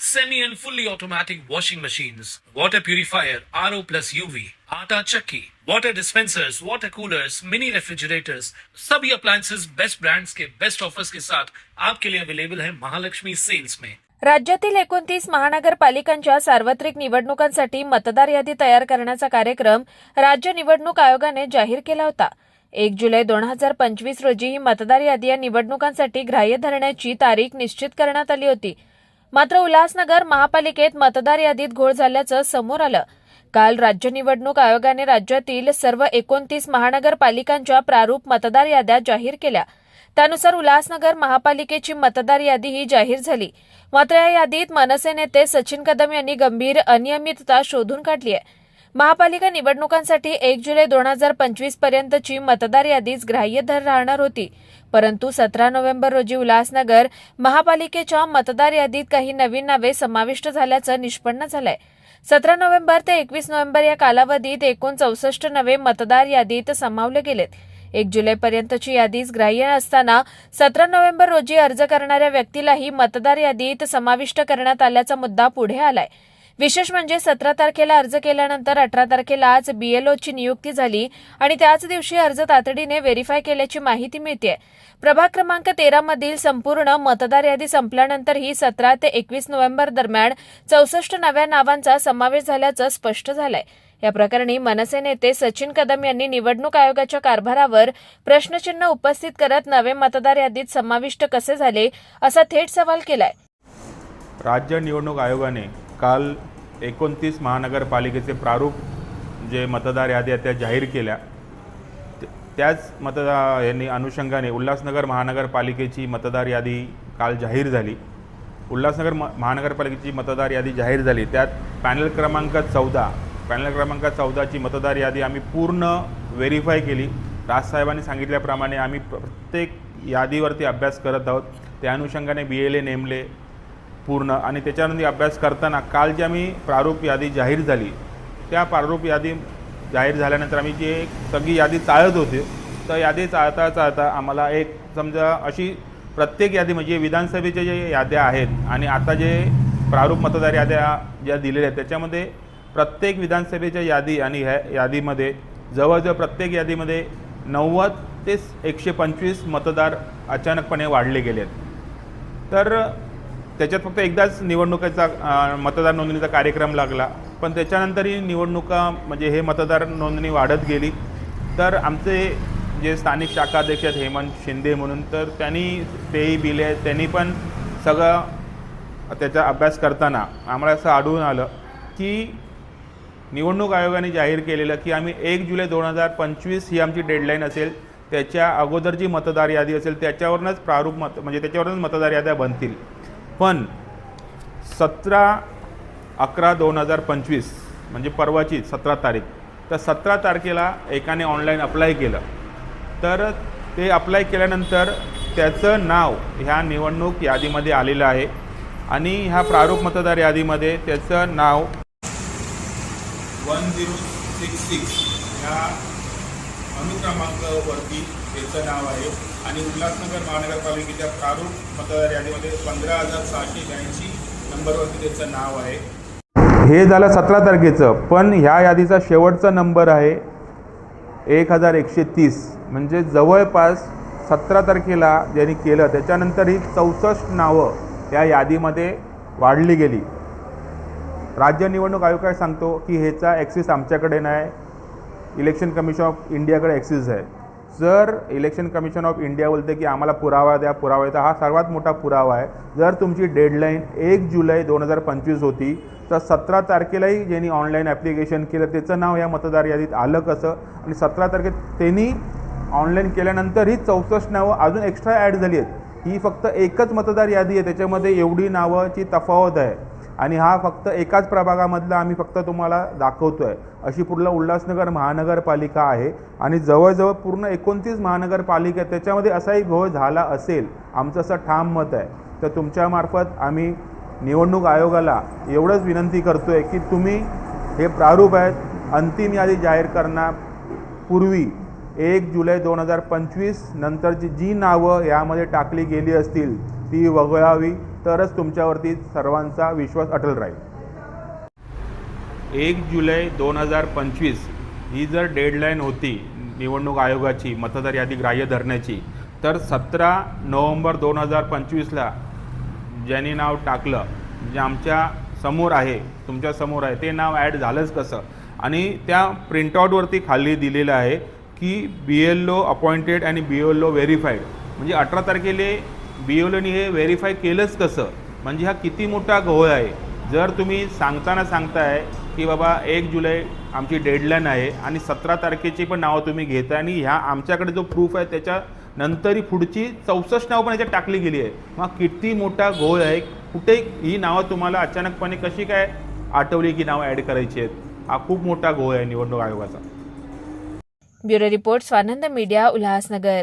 semi and fully automatic washing machines, water purifier, RO plus UV, आटा चक्की, water dispensers, water coolers, mini refrigerators, सभी appliances best brands के best offers के साथ आपके लिए अवेलेबल है महालक्ष्मी सेल्स में राज्यातील एकोणतीस महानगरपालिकांच्या सार्वत्रिक निवडणुकांसाठी मतदार यादी तयार करण्याचा कार्यक्रम राज्य निवडणूक आयोगाने जाहीर केला होता. एक जुलै दोन हजार पंचवीस रोजी ही मतदार यादी या निवडणुकांसाठी ग्राह्य धरण्याची तारीख निश्चित करण्यात आली होती. मात्र उल्हासनगर महापालिकेत मतदार यादीत घोळ झाल्याचं समोर आलं. काल राज्य निवडणूक आयोगाने राज्यातील सर्व एकोणतीस महानगरपालिकांच्या प्रारूप मतदार याद्या जाहीर केल्या. त्यानुसार उल्हासनगर महापालिकेची मतदार यादी ही जाहीर झाली. मात्र या यादीत मनसे नेते सचिन कदम यांनी गंभीर अनियमितता शोधून काढली आहे. महापालिका निवडणुकांसाठी एक जुलै दोन हजार पंचवीस पर्यंतची मतदार यादीच ग्राह्य धर राहणार होती. परंतु सतरा नोव्हेंबर रोजी उल्हासनगर महापालिकेच्या मतदार यादीत काही नवीन नावे समाविष्ट झाल्याचं निष्पन्न झालंय. सतरा नोव्हेंबर ते एकवीस नोव्हेंबर या कालावधीत एकूण चौसष्ट नवे मतदार यादीत सामावले गेलेत. एक जुलैपर्यंतची यादीच ग्राह्य असताना सतरा नोव्हेंबर रोजी अर्ज करणाऱ्या व्यक्तीलाही मतदार यादीत समाविष्ट करण्यात आल्याचा मुद्दा पुढे आलाय. विशेष म्हणजे सतरा तारखेला अर्ज केल्यानंतर अठरा तारखेला आज बीएलओची नियुक्ती झाली आणि त्याच दिवशी अर्ज तातडीने व्हेरीफाय केल्याची माहिती मिळते प्रभाग क्रमांक तेरा मधील संपूर्ण मतदार यादी संपल्यानंतरही सतरा ते एकवीस नोव्हेंबर दरम्यान चौसष्ट नव्या नावांचा समावेश झाल्याचं स्पष्ट झालंय. या प्रकरणी मनसे नेते सचिन कदम यांनी निवडणूक आयोगाच्या कारभारावर प्रश्नचिन्ह उपस्थित करत नवे मतदार यादीत समाविष्ट कसे झाले असा थेट सवाल केलाय. राज्य निवडणूक आयोगाने काल एकोणतीस महानगरपालिकेचे प्रारूप जे मतदार यादी आहेत त्या जाहीर केल्या. त्याच मतदार यांनी अनुषंगाने उल्हासनगर महानगरपालिकेची मतदार यादी काल जाहीर झाली. उल्हासनगर म महानगरपालिकेची मतदार यादी जाहीर झाली. त्यात पॅनल क्रमांक चौदा पॅनल क्रमांक चौदाची मतदार यादी आम्ही पूर्ण व्हेरीफाय केली. राजसाहेबांनी सांगितल्याप्रमाणे आम्ही प्रत्येक यादीवरती अभ्यास करत आहोत. त्या अनुषंगाने बी एल ए नेमले पूर्ण आणि त्याच्यानंतर अभ्यास करताना काल जी आम्ही प्रारूप यादी जाहीर झाली त्या प्रारूप यादी जाहीर झाल्यानंतर आम्ही जी एक सगळी यादी चाळत होते तर यादी चाळता चाळता आम्हाला एक समजा अशी प्रत्येक यादी म्हणजे विधानसभेच्या जे याद्या आहेत आणि आता जे प्रारूप मतदार याद्या ज्या दिलेल्या आहेत त्याच्यामध्ये प्रत्येक विधानसभेच्या यादी आणि ह्या यादीमध्ये जवळजवळ प्रत्येक यादीमध्ये नव्वद ते एकशे पंचवीस मतदार अचानकपणे वाढले गेले आहेत तर त्याच्यात फक्त एकदाच निवडणुकीचा मतदार नोंदणीचा कार्यक्रम लागला. पण त्याच्यानंतरही निवडणुका म्हणजे हे मतदार नोंदणी वाढत गेली. तर आमचे जे स्थानिक शाखा अध्यक्ष आहेत हेमंत शिंदे म्हणून तर त्यांनी तेही बिले आहेत त्यांनी पण सगळं त्याचा अभ्यास करताना आम्हाला असं आढळून आलं की निवडणूक आयोगाने जाहीर केलेलं की आम्ही एक जुलै दोन हजार पंचवीस ही आमची डेडलाईन असेल त्याच्या अगोदर जी मतदार यादी असेल त्याच्यावरूनच प्रारूप मत म्हणजे त्याच्यावरूनच मतदार याद्या बनतील. पण सतरा अकरा दोन हजार पंचवीस म्हणजे परवाची सतरा तारीख तर सतरा तारखेला एकाने ऑनलाईन अप्लाय केलं. तर ते अप्लाय केल्यानंतर त्याचं नाव ह्या निवडणूक यादीमध्ये आलेलं आहे आणि ह्या प्रारूप मतदार यादीमध्ये त्याचं नाव वन झिरो सिक्स सिक्स ह्या अनुक्रमांकावरती त्याचं नाव आहे. आणि उल्हासनगर महानगरपालिकेच्या प्रारूप मतदार यादीमध्ये पंधरा हजार सहाशे ब्याऐंशी नंबरवरती त्याचं नाव आहे. हे झालं सतरा तारखेचं पण ह्या यादीचा शेवटचा नंबर आहे एक हजार एकशे तीस. म्हणजे जवळपास सतरा तारखेला ज्यांनी केलं त्याच्यानंतर ही चौसष्ट नावं या यादीमध्ये वाढली गेली. राज्य निवडणूक आयोग काय सांगतो की ह्याचा ॲक्सिस आमच्याकडे नाही. इलेक्शन कमिशन ऑफ इंडियाकडे ॲक्सिस आहे. जर इलेक्शन कमिशन ऑफ इंडिया बोलते की आम्हाला पुरावा द्या पुरावा द्या हा सर्वात मोठा पुरावा आहे. जर तुमची डेडलाईन एक जुलै दोन हजार पंचवीस होती तर सतरा तारखेलाही ज्यांनी ऑनलाईन ॲप्लिकेशन केलं त्याचं नाव या मतदार यादीत आलं कसं? आणि सतरा तारखेत त्यांनी ऑनलाईन केल्यानंतर ही चौसष्ट नावं अजून एक्स्ट्रा ॲड झाली आहेत. ही फक्त एकच मतदार यादी आहे त्याच्यामध्ये एवढी नावाची तफावत आहे. आणि हा फक्त एकाच प्रभागामधला आम्ही फक्त तुम्हाला दाखवतो आहे अशी पूर्ण उल्हासनगर महानगरपालिका आहे आणि जवळजवळ पूर्ण एकोणतीस महानगरपालिका आहे त्याच्यामध्ये असाही घोळ झाला असेल आमचं असं ठाम मत आहे. तर तुमच्यामार्फत आम्ही निवडणूक आयोगाला एवढंच विनंती करतो आहे की तुम्ही हे प्रारूप आहेत अंतिम यादी जाहीर करण्यापूर्वी एक जुलै दोन हजार पंचवीस नंतरची जी नावं यामध्ये टाकली गेली असतील ती वगळावी. तरच तुमच्यावरती सर्वांचा विश्वास अटल राहील. एक जुलै दोन हजार पंचवीस ही जर डेडलाईन होती निवडणूक आयोगाची मतदार यादी ग्राह्य धरण्याची तर सतरा नोव्हेंबर दोन हजार पंचवीसला ज्यांनी नाव टाकलं जे आमच्यासमोर आहे तुमच्यासमोर आहे ते नाव ॲड झालंच कसं? आणि त्या प्रिंटआउटवरती खाली दिलेलं आहे की बी एल ओ अपॉइंटेड आणि बी एल ओ व्हेरीफाईड. म्हणजे अठरा तारखेले बी हे व्हेरीफाय केलंच कसं? म्हणजे हा किती मोठा घोळ आहे? जर तुम्ही सांगताना सांगताय की बाबा एक जुलै आमची डेडलाईन आहे आणि सतरा तारखेची पण नावं तुम्ही घेताय आणि ह्या आमच्याकडे जो प्रूफ आहे त्याच्या नंतरही पुढची चौसष्ट नावं पण याच्यात टाकली गेली आहे. मग किती मोठा घोळ आहे? कुठे ही नावं तुम्हाला अचानकपणे कशी काय आठवली की नावं ॲड करायची आहेत? हा खूप मोठा घोळ आहे निवडणूक आयोगाचा. Bureau report Swanand media Ulhasnagar.